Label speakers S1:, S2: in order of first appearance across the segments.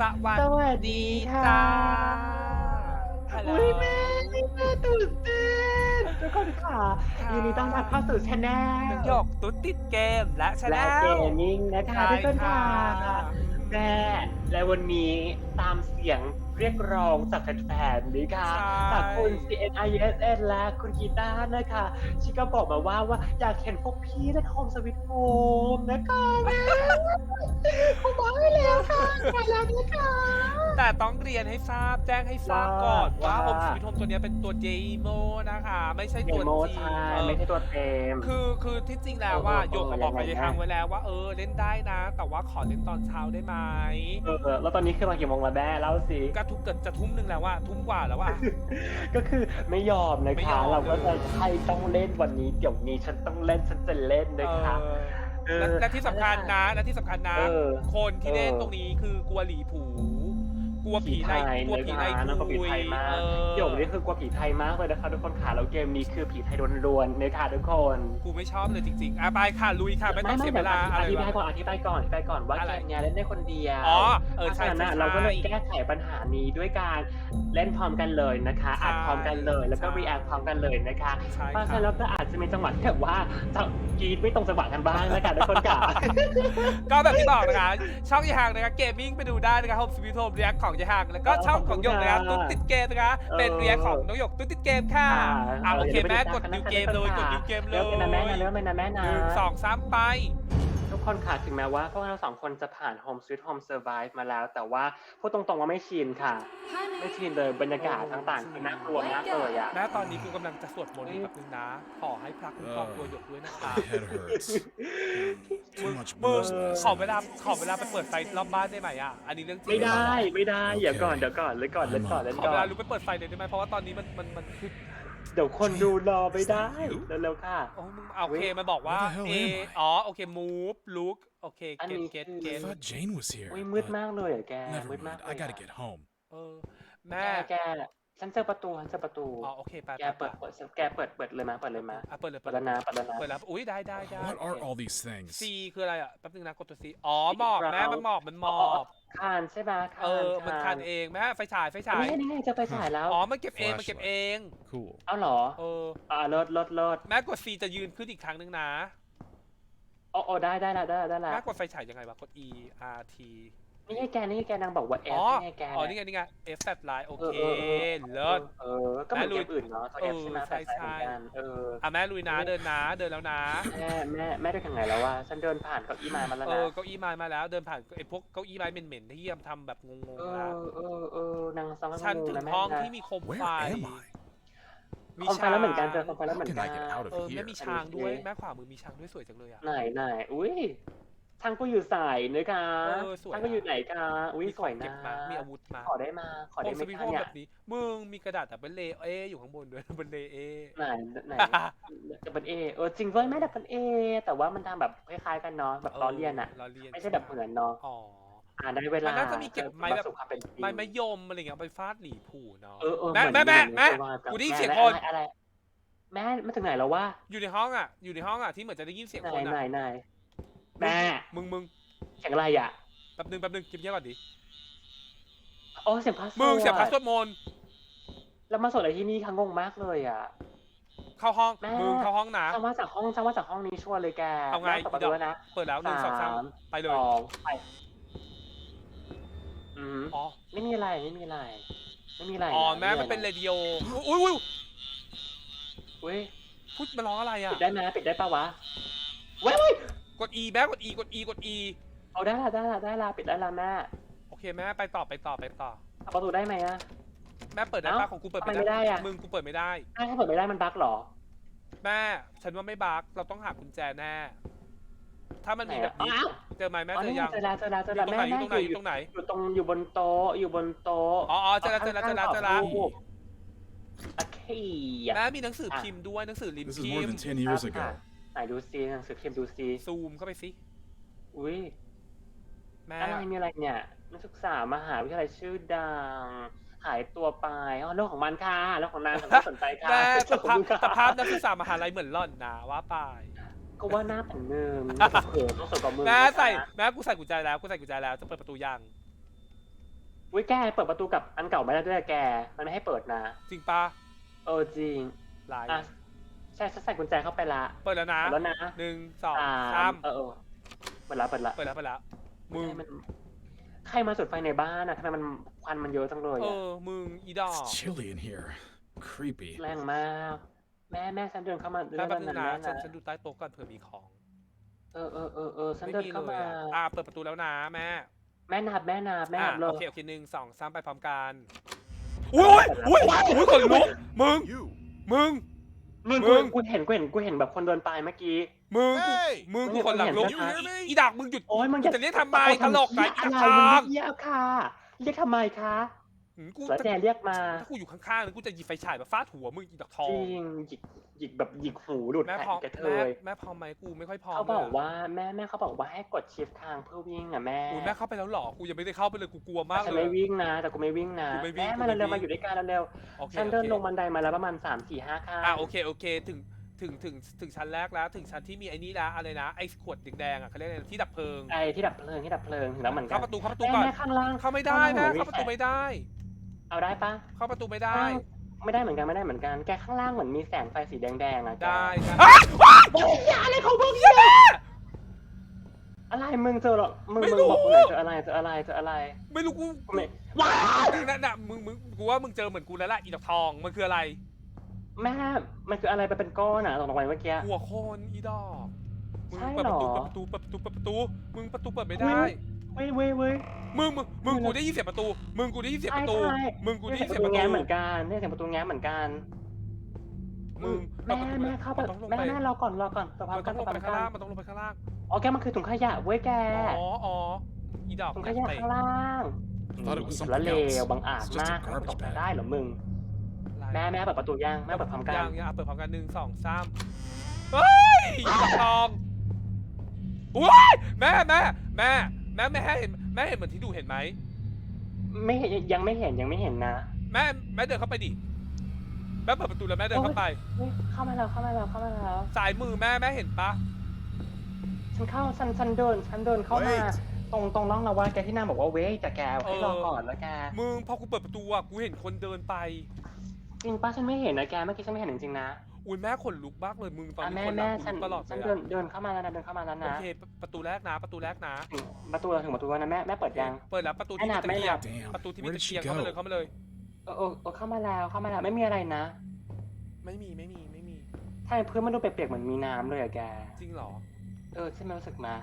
S1: สวัส
S2: สวัส
S1: ดี
S2: ดีค่ะ
S1: จ้าฮัลโหล
S2: อุ้ยแม่แม่ตื่นเต้นทุกคนค่ะ
S1: ค่ะ
S2: ยินดีต้อนรับเข้าสู่ช anel
S1: น้องหยกตุ๊ดติดเกมและชาแน
S2: และ
S1: ล
S2: เกมมิ่งนะคะทุกคนค่ะแม่และวันนี้ตามเสียง เรียกร้องจากแฟนๆนี่ค่ะ
S1: ใช่
S2: จากคุณ CNISN และคุณกีตาร์นะคะ ชิก็บอกมาว่าว่าอยากเห็นพวกพี่เล่นโฮมสวิตโฮมนะคะแม่เขาบอกให้แล้วค่ะไปแล้วนะคะ
S1: แต่ต้องเรียนให้ทราบแจ้งให้ทราบก่อนว่า
S2: ว่า
S1: โฮมสวิตโฮมตัวเนี้ยเป็นตัวเจโมนะคะ ไม่ใช่
S2: เก
S1: ตัว
S2: มโม
S1: จริง
S2: ใช่
S1: เออ
S2: ไม่ใช่ตัวเต็ม
S1: คือคือที่จริงแล้วว่า
S2: เออเออ
S1: โยกก็บอกไป
S2: ยังไง
S1: ในทาง
S2: นะ
S1: ไว้แล้วว่าเออเล่นได้นะ แต่ว่าขอเล่นตอนเช้าได้ไหม
S2: เออแล้วตอนนี้คือมากี่โมงแล้วแม่เล่าสิ
S1: ก็ทุกเกิดจะทุ่มหนึ่งแล้วว่าทุ่มกว่าแล้วว่า
S2: ก็คือไม่ยอมนะ
S1: ไม่ย
S2: คะ
S1: อม
S2: เราก็จะใช่ต้องเล่นวันนี้เดี๋ยวนี้ฉันต้องเล่นฉันจะเล่นนะคะ
S1: เออและ
S2: เออ
S1: และที่สำคัญนะและที่สำคัญนะ
S2: เออ
S1: คนที่เล่น
S2: เออ
S1: ตรงนี้คือกลัวหลีผูก ลัวผีใน
S2: ไทย
S1: กลัวผีใน
S2: นะคะน้องก็ผี
S1: คุย
S2: ไทยมาก
S1: เออ
S2: เดี๋ยวนี้คือกลัวผีไทยมากเลยนะคะทุกคนค่ะแล้วเกมนี้คือผีไทยล้วนๆนะคะทุกคน
S1: กูไม่ชอบเลยจริงๆอะไปค่ะลุยค่ะไม่ต้องเสียเวลาอะไร
S2: อธิบายวะก่อนอธิบายก่อนอธิบายก่อนว่า
S1: อะไร
S2: เกมเนี้ยเล่นได้คนเดียว
S1: อ๋อเออใช่
S2: พราะฉะนั้น
S1: ใช่
S2: น่ะเราก็เลย
S1: ใช่
S2: แก้ไขปัญหานี้ด้วยการเล่นพร้อมกันเลยนะคะอัดพร้อมกันเลยแล้วก็
S1: ใช่
S2: รีแอคพร้อมกันเลยนะคะ
S1: ใช่
S2: เพราะฉะ
S1: ค่ะ
S2: นั้นเราก็อาจจะมีจังหวะที่แบบว่าจะกรีดไม่ตรงจังหวะกันบ้างนะคะทุกคนค่ะ
S1: ก็แบบที่บอกนะคะ ช่องยายฮังนะคะเกมมิ่งไปดูได้นะคะโฮมสวีทโฮมเรียกของยายฮังแล้วก็ช่องของหยกนะคะตุ๊ดติดเกมนะคะเป็นเรียกของน้องหยกตุ๊ดติดเกมค่ะอะโอเคแม่กดนิวเกมเลยกดนิวเกมเล
S2: เริ่
S1: ย
S2: มเป็นนะแม่นะเริ่มเป็นนะแม่
S1: ห
S2: นะ
S1: นึ่งสองสามไป
S2: ทุ กคนค่ะ ถึงแม้ว่าพวกเราสองคนจะผ่าน Home Sweet Home Survive มาแล้ว แต่ว่าพูดตรงๆว่าไม่ชินค่ะ ไม่ชินเลยบรรยากาศต่างๆคือน่ากลัวมากเลยอะ
S1: แม่ตอนนี้กูกำลังจะสวดมนต์อีกแป๊บนึงนะ ขอให้พระคุ้มครองตัวหยกด้วยนะคะ
S3: My head hurts. Too much
S1: มึง
S3: booze last
S1: ขอเว
S3: night.
S1: ลาขอเวลาไปเปิดไฟรอบบ้านได้ไหมอะ อันนี้เรื่องจริง
S2: ไม่ได้ไม่ได้
S3: โอเค
S2: เดี๋ยวก่อนเดี๋ยวก่อนเลยก่อนเลยก่อนเลย
S1: ขอ
S2: ก่อ
S1: เวนลาลุกไปเปิดไฟเลยได้ไหมเพราะว่าตอนนี้มันมันมันคือ
S2: เดี๋ยวคนดูรอไม่ได้เร็วๆค่ะ
S1: โอ้มึงเอาโอเคมันบอกว่า
S3: Where the hell
S1: เอ
S3: am I?
S1: อ๋อ โอเค move look โอเค
S2: อัน
S1: เก็
S2: นี้
S1: ตเก็ต
S2: คือ
S1: เก็
S3: I
S1: ต
S3: thought Jane was here.
S2: อุ้ยมืด
S3: but
S2: มากเลยอะแก
S3: Never
S2: มืดมาก
S3: mind.
S2: เลย
S3: I gotta
S2: อะ
S3: get home.
S1: เออ
S2: แก
S1: แม่
S2: แกฉันเจอประตูฉันเจอประตู
S1: อ๋อโอเคไป
S2: แกเปิดเปิดแกเปิดเปิดเลยมาเปิดเลยมา
S1: อะเปิดเลย
S2: เปิดแล้วนะเปิดแล้วนะ
S1: เปิดแล้วอุ้ยได้ได้ได้
S3: What are all these things?
S1: C คืออะไรอะแป๊บนึงนะกดตัว C อ๋อหมอบแม่มันหมอบมันหมอบ
S2: คานใช่ไหมคาน
S1: เออมันคันเองแม่ไฟฉายไฟฉาย
S2: นี่ไงนี่ไงเจอไฟฉายแล้ว
S1: อ๋อมันเก็บเองมันเก็บเอง
S3: Cool.
S2: เอาเหรอ
S1: เออ
S2: อ่าเลิศเลิศเลิศ
S1: แม่กด C จะยืนขึ้นอีกครั้งนึงนะ
S2: โอ้โอ้ได้ได้ละได้ละได้ละ
S1: แม่กดไฟฉายยังไงวะกด E R T
S2: นี่ไงแกนี่ไงแกนางบอกว่า F
S1: อ๋อ
S2: นี่ไงแก
S1: อ๋อนี่ไงนี่ไง F แฟลชไลท์โอ
S2: เออ
S1: เค
S2: เออเออ
S1: เลิศ
S2: เออก็เหมือน
S1: แม่ลุ
S2: เก
S1: ย
S2: มอื่นเนาะตัว
S1: เอ
S2: F
S1: อ
S2: ใช่ไหม
S1: ใช่
S2: แบบเหมือนกันเออ
S1: อะแม่ลุยนะเดินนะเดินแล้วนะ
S2: แม่แม่แม่ได้ทางไหนแล้ววะฉันเดินผ่านเก้าอี้ไม้มาแล้ว
S1: เอ
S2: นะ
S1: อเก้าอี้ไม้มาแล้วเดินผ่านไอ้พวกเก้าอี้ไม้เหม็นๆที่ยำทำแบบงง
S2: เอ
S1: ๆนะ
S2: อเออเออนางซ้ำ
S1: ฉันถึง
S2: นะแม่
S1: ห้อง
S2: นะ
S1: ที่มีโคม
S3: Where
S1: ไฟ
S3: am I?
S1: มี
S2: คอมไฟแล้วเหมือนกันเจอคอมไฟแล้ว
S3: How
S2: เหมือน
S3: can
S2: กั
S3: I
S2: น
S3: get out
S1: เอ
S3: of
S1: อแม่
S3: here?
S1: มีช้างด้วย
S2: อันนี้
S1: แม่ขวามือมีช้างด้วยสวยจังเลยอะ
S2: ไหนไหนอุ้ย ทางก็อยู่สายเนื้อกะ
S1: เออสวย
S2: ทางก็อยู่ไหนกะอุ้ย
S1: มี
S2: สวย
S1: เก็
S2: นะ
S1: บมามีอาวุธมา
S2: ขอได้มา ขอ
S1: โฮ
S2: ได้
S1: ม
S2: ไห
S1: ส
S2: ม
S1: วิต
S2: คะ
S1: โฮม
S2: เนี่ย
S1: แบบนี้มึงมีกระดาษแต่เป็นเลเออยู่ข้างบนด้วยเป็นเลเอ
S2: ไหนไหนดับเบิลเอเออจริงด้วยแม่ดับเบิลเอแต่ว่ามันทำแบบคล้ายๆกันเนาะแบบล้อเลียนอะ
S1: ล้อเลียน
S2: ไม่ใช่แบบเหมือนเนาะ
S1: อ๋อ
S2: อ่าได้เวลา
S1: มันน่าจะมีเก็บไม้แบบ
S2: สู่ความเป็นจริง
S1: ไม้มะยมอะไรเงี้ยเอาไปฟาดหลีผูเนาะ
S2: เออเออ
S1: แม่
S2: เหอน
S1: แม่แม่
S2: เหอน
S1: แม่
S2: ว่าบ
S1: กูได้ยินเสียง
S2: แม่
S1: คน
S2: อะไรอะไรแม่มาถึงไหนแล้ววะ
S1: อยู่ในห้องอะ อยู่ในห้องอะที่เหมือนจะได้ยินเสียง
S2: ไหน
S1: คน
S2: ไหน
S1: อะ
S2: ไหน แม่
S1: มึงมึง
S2: เสียงอะไรอะ
S1: แป๊บนึงแป๊บนึงเก็บเงียบก่อนดิ
S2: โอ้เสียงพระสวด
S1: มึงเสียงพระสวดมนต์
S2: แล้วมาสวดอะไรที่นี่คะงงมากเลยอะ
S1: เข้าห้อง
S2: แม่
S1: มึงเข้าห้องนะ
S2: จังว่าจากห้องจังว่าจากห้องนี้ชัวร์เลยแก
S1: เอาไง
S2: แม่ปิดประตูแล้วนะ
S1: เปิดแล้วหนึ่งสองสามไปเล
S2: ส
S1: ย
S2: องไปอืม
S1: อ๋อ
S2: ไม่มีอะไรไม่มีอะไร ไม่มีอะไร
S1: อ๋อ
S2: นะ
S1: แม่มันเป็น
S2: ไเร
S1: ดิโอ อุ้ยอุ้ย
S2: อุ้ย
S1: พูดมาร้องอะไรอะ
S2: ปิดได้ไหมปิดได้ปะวะเว้ยเว้ย
S1: กด E แม่กด E กด E กด E
S2: เอาได้ละได้ละได้ละปิดได้ละแม่
S1: โอเคแม่ไปต่อไปต่อไปต่อ
S2: เอาประตูได้ไหมอะ
S1: แม่เปิดได้
S2: เอ้า
S1: ปะของกูเปิด
S2: ทำไมไม่ได้อะ
S1: มึงกูเปิดไม่ได้
S2: อ้าวถ้าเปิดไม่ได้มันบั๊กเหรอ
S1: แม่ ฉันว่าไม่บั๊กเราต้องหากุญแจแน่ ถ้ามัน
S2: ไหน
S1: มีแบ
S2: อะ
S1: บนี้
S2: อ้าว
S1: เจอไหมแม่
S2: อ๋อ
S1: เจอ
S2: นี่
S1: ยัง
S2: เจอแล้วเจอแล้วเจ
S1: อ
S2: อยู่แล้ว
S1: ตรง
S2: แม่
S1: ไหนอยู่
S2: แม่
S1: ตรงไหน
S2: อ
S1: อยู่ยู่ตรงไหน
S2: อยู่ตรงอยู่บนโต๊ะอยู่บนโต๊ะ
S1: อ๋ออ๋อเจอแล้วเจอแล้วเจอแล้วเจอแล้ว
S2: รูปโอเคอะ
S1: แม่มีหนังสือพิมพ์ด้วยหนังสือริม
S3: This is
S1: พิ
S3: more
S1: ม
S3: than
S1: พ์
S3: 10 years ago.
S2: ไหนดูซีหนังสือพิมพ์ดูซี
S1: ซูมเข้าไปสิ
S2: อุ้ย
S1: แม่
S2: อะไรมีอะไรเนี่ยนักศึกษามหาวิทยาลัยชื่อดังหายตัวไปอ๋อเรื่องของมันค่ะเรื่องของนางฉันไม่สนใจค่ะ
S1: แม่สภาพ
S2: ขอบคุณค่ะ
S1: สภาพนักศึกษามหาลัยเหมือนล่อนนะว่าไป
S2: ก็ว่าหน้าผันเนิมเขินต้องสวยกว่ามือ
S1: แม่ใส่
S2: นะคะ
S1: แม่กูใส่กุญแจแล้วกูใส่กุญแจแล้วจะเปิดประตูยัง
S2: อุ้ยแกเปิดประตูกับอันเก่าไม่ได้ด้วยอะแก มันไม่ให้เปิดนะ
S1: จริงปะ
S2: เออจริง
S1: ไลน์
S2: อะ ใช่ฉันใส่กุญแจเข้าไปละ
S1: เปิดแล้วนะ
S2: เปิดแล้วนะ
S1: หนึ่งสอง
S2: สา
S1: สาม
S2: มเออเออเปิดละเปิดละ
S1: เปิดแล้วเปิดแล้วมึง
S2: มันใครมาจุดไฟในบ้านอะทำไมมันควันมันเยอะจังเลย
S1: เอ
S2: อะ
S1: อมึงอีดอก
S3: It's chilly in here. Creepy.
S2: แรงมากแม่แม่ฉันเดินเข้ามาเดิน
S1: แป๊บ
S2: เข้า
S1: นึ
S2: มางนะ
S1: นะ
S2: แม่
S1: ฉัน
S2: นะ
S1: ฉันดูใต้โต๊ะก่อนเผื่อมีของ
S2: เออเออเออเออฉัน
S1: ไม่
S2: เดิน
S1: มี
S2: เข้า
S1: เลย
S2: มา
S1: อะอ่าเปิดประตูแล้วนะแม่
S2: แม่นับแม่นับแม่
S1: อะ
S2: นับเล
S1: โอยเคโอเคหนึ่งสองสามไปพร้อมกันอุ้ยอุ้ยอุ้ยอุ้ยขนลุกมึง
S3: You.
S1: มึง
S2: มึง
S1: มึ
S2: กู
S1: ง
S2: กูเห็นกูเห็นกูเห็นแบบคนเดินไปเมื่อกี้
S1: มึง
S3: เฮ้ย
S1: มึงกูคนหลังลุก
S2: มึงเห็นไหม
S1: อีดักมึงหยุด
S2: โอ้ยมึง
S1: จะเรียกทำไมตลกไงอี
S2: อะไร
S1: ดัก
S2: มึง
S1: ทาง
S2: เรียกค่ะเรียกทำไมคะ
S1: หืมกู
S2: แล้วแกเรียกมา
S1: ถ้ากูอยู่ข้างๆเลยกูจะหยิบไฟฉายแบบฟาดหัวมึงอีดอกทอ
S2: จ
S1: ง
S2: ริงหยิกหยิกแบบหยิกหูดูด
S1: แม่
S2: แผ่
S1: พร้อม
S2: นกระเท
S1: แม่
S2: ย
S1: แม่พร้อมไหมกูไม่ค่อยพร้อม
S2: เขาบอก
S1: ลยะ
S2: ว่าแม่แม่เขาบอกว่าให้กดชิฟทางเพื่อวิ่งอะแม่
S1: อุ้ยแม่เข้าไปแล้วเหรอกูยังไม่ได้เข้าไปเลยกูกลัวมาก
S2: ฉัน
S1: เล
S2: ไม่
S1: ย
S2: วิ่งนะ แต่กูไม่วิ่งนะ
S1: กูไม่วิ่ง
S2: แม่มา
S1: กูไม่
S2: เร็วๆ
S1: วิ่
S2: มางอยู่ด้วยกันเร็ว
S1: โอเค
S2: ๆฉันเดิน
S1: โอเค
S2: ลงบันไดมาแล้วประมาณสามสี่ห้าขั้น
S1: อะโอเคโอเคถึงถึงถึงถึงชั้นแรกแล้วถึงชั้นที่มีไอ้นี่แล้วอะไรนะไอ้ขวดแดงๆอะเขาเรียกอะไรที่ดับเพลิง
S2: ไอ้ที่ดับเพลิงที่ดับเพลิงถึงแล้วเหมือนกั
S1: เข้านประตูเข้าประตู
S2: แม่
S1: ก่อน
S2: แม่ข้างล่าง
S1: เข้าไม่ได้
S2: ข้าง
S1: แม่
S2: ล่าง
S1: เข้าประตูไม่ได้
S2: เอาได้ปะ
S1: เข้าประตูไม่ได้
S2: ข้างไม่ได้เหมือนกันไม่ได้เหมือนกัน แกข้างล่างเหมือนมีแสงไฟสีแดงๆอะแก
S1: ได้ได้
S2: โอ้ยอย่าอะไรของมึงเนี่ยอะไรมึงเจอหรอมึงมึงบอกกูหน่อยเจออะไรเจออะไรเจออะไร
S1: ไม่รู้กู
S2: กูไม่ว้า
S1: นั่นน่ะมึงมึงกูว่ามึงเจอเหมือนกูแล้วล่ะอีดอกทองมันคืออะไร
S2: แม่มันคืออะไรไปเป็นก้อนอะตกลงไปเมื่อกี้
S1: หัวโคนอีดอกมึง
S2: ใช่
S1: เปิดประตู
S2: เหรอ
S1: เปิดประตูเปิดประตูเปิดประตูมึงประตูเปิดไม่ได้
S2: เว้ยเว้ยเว้ย
S1: มึงมึงมึงกูได้ยินเสียงประตู มึงกูได้ยินเสียงประตู
S2: ใช่ใช่
S1: มึงกูได้
S2: นี่
S1: ยิน
S2: เสี
S1: เสี
S2: ย
S1: ย
S2: ง
S1: ง
S2: ประ
S1: ประตู
S2: ตู แง้มเหมือนกันนี่เสียงประตูแง้มเหมือนกัน
S1: มึง
S2: แม่
S1: อประตู
S2: แม่เข้าไป
S1: มันต้องลง
S2: แม่
S1: ไป
S2: แม่รอก่อนรอก่อนตัวพั
S1: มัน
S2: กั
S1: ต้อนงล
S2: ตัว
S1: งไป
S2: พั
S1: ข้าง
S2: กั
S1: ล่าง
S2: น
S1: มันต้องลงไปข้างล่าง
S2: อ๋อแกมันคือถุงขยะเว้ยแก
S1: อ๋ออ๋ออีดอก
S2: ถุง
S1: อ
S2: ข
S1: ยาก
S2: ยะ
S1: เตะ
S2: ข้างล่าง
S3: I thought it was
S2: แล้ว
S3: something
S2: เล
S3: else.
S2: วบังอาจ
S3: It's just
S2: มาก
S3: a
S2: ต
S3: garbage
S2: กไป
S3: bag.
S2: ได้เหรอมึง แม่แม่เปิดประตูย่างแม่เปิดพร้อมกัน
S1: ยังยังอะเปิดพร้อมกันหนึ่งสองสามเฮ้ยอีดอกทองอุ้ยแม่แม่แม่ แม่แม่เห็นแม่เห็นเหมือนที่ดูเห็นไหม
S2: ไม่เห็นยังไม่เห็นยังไม่เห็นนะ
S1: แม่แม่เดินเข้าไปดิแม่เปิดประตูแล้วแม่เดินเข้าไป
S2: เฮ้ยเข้ามาแล้วเข้ามาแล้วเข้ามาแล้ว
S1: สายมือแม่แม่เห็นปะ
S2: ฉันเข้าฉันฉันเดินฉันเดินเข้ามา
S3: Wait
S2: ตรงตรงร่องระวาแกที่นางบอกว่าเว้ยแต่แกให้รอก่อนแล้วแก
S1: มึงพอกูเปิดประตูอะกูเห็นคนเดินไป
S2: จริงป้าฉันไม่เห็นนะแกเมื่อกี้ฉันไม่เห็นจริงๆนะ
S1: อุ้ยแม่ขนลุกมากเลยมึงตอน
S2: อะ
S1: นี้
S2: แม่
S1: คนหลั
S2: แม่
S1: ง
S2: ฉัน
S1: กูตลอดเล
S2: ฉัน
S1: ย
S2: เดิน
S1: อะ
S2: เดินเข้ามาแล้วนะเดินเข้ามาแล้ว
S1: โอ
S2: นะ
S1: เคประตูแรกนะประตูแรกนะ
S2: ถึงประตูเราถึงประตูแล้วนะแม่แม่เปิดยัง
S1: เปิดแล้วประตู
S2: ไม่
S1: ที่
S2: หนั
S1: มี
S2: ก
S1: ตะ
S2: ไม่
S1: เกีย
S2: หนั
S1: บ
S2: ก
S3: Damn.
S1: ประตูที่มี
S3: Where
S1: ตะ
S3: did
S1: เกีย
S3: she
S1: บเข้ามาเลย
S3: go?
S1: เข้ามาเลย
S2: เออเออเออเข้ามาแล้วเข้ามาแล้วไม่มีอะไรนะ
S1: ไม่มีไม่มีไม่มี
S2: ทำไมพื้นมันดูเปียกๆเหมือนมีน้ำเลยอะแก
S1: จริงเหรอ
S2: เออใช่ไหมรู้สึกมา